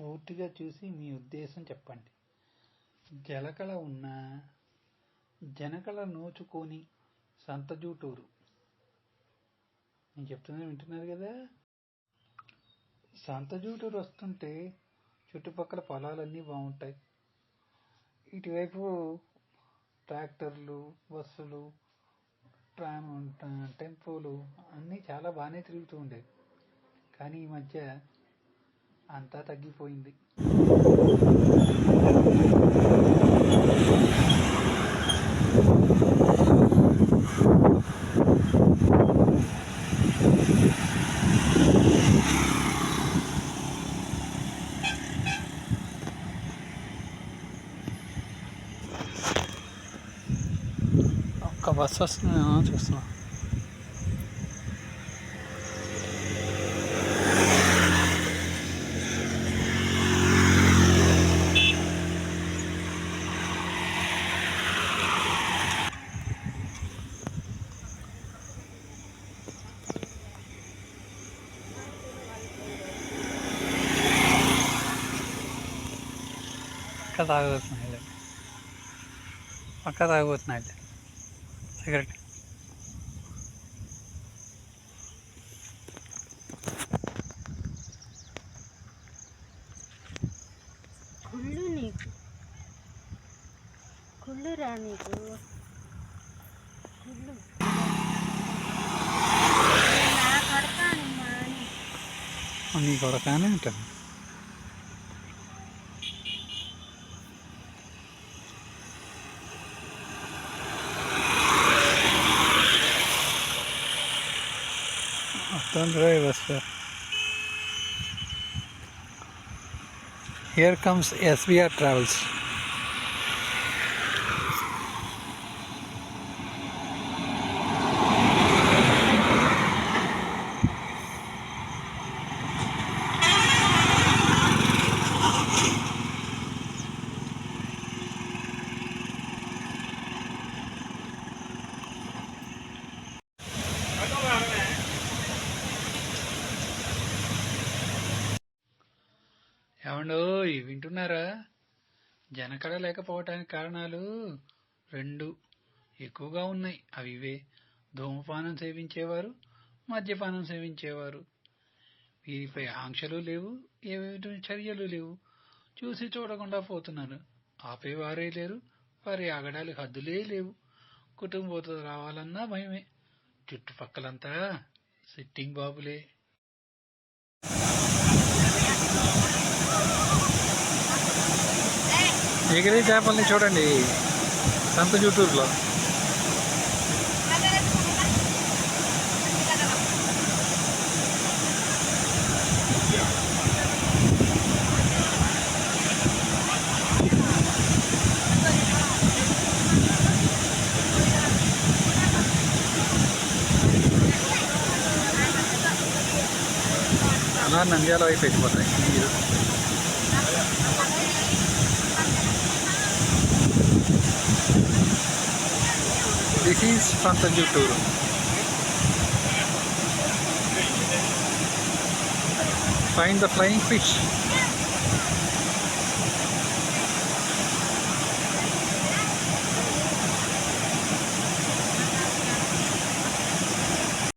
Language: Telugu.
పూర్తిగా చూసి మీ ఉద్దేశం చెప్పండి. గెలకల ఉన్న జనకల నోచుకొని సంతజూటూరు. నేను చెప్తున్నది వింటున్నారు కదా? సంతజూటూరు వస్తుంటే చుట్టుపక్కల పొలాలన్నీ బాగుంటాయి. ఇటువైపు ట్రాక్టర్లు బస్సులు ట్రామ్ టెంపోలు అన్నీ చాలా బాగానే తిరుగుతూ ఉండేవి. కానీ ఈ మధ్య అంతా తగ్గిపోయింది ఒక్క బస్సు వస్తుంది చూస్తున్నా పక్క తాగబోతున్నాయి పక్క తాగబోతున్నాయి సిగరెట్ కుళ్ళు నీకు నీకు. కుళ్ళు. నా కొడతానమ్మా అని నీ కొడకానే ఉంటాను Don't drive us. Here comes SBR Travels. ఏమండో వింటున్నారా? జనకడ లేకపోవటానికి కారణాలు రెండు ఎక్కువగా ఉన్నాయి. అవి ఇవే. ధూమపానం సేవించేవారు మద్యపానం సేవించేవారు. వీరిపై ఆంక్షలు లేవు ఏమిటి చర్యలు లేవు. చూసి చూడకుండా పోతున్నారు. ఆపేవారే లేరు వారి ఆగడాలు హద్దులే లేవు. కుటుంబంతో రావాలన్నా భయమే. చుట్టుపక్కలంతా సిట్టింగ్ బాబులే. ఎగిరే చేపల్ని చూడండి. సంత చుట్టూరులో అలా నంద్యాల వైపు వెళ్ళిపోతాయి నీరు This is from Tanjore. Find the flying fish.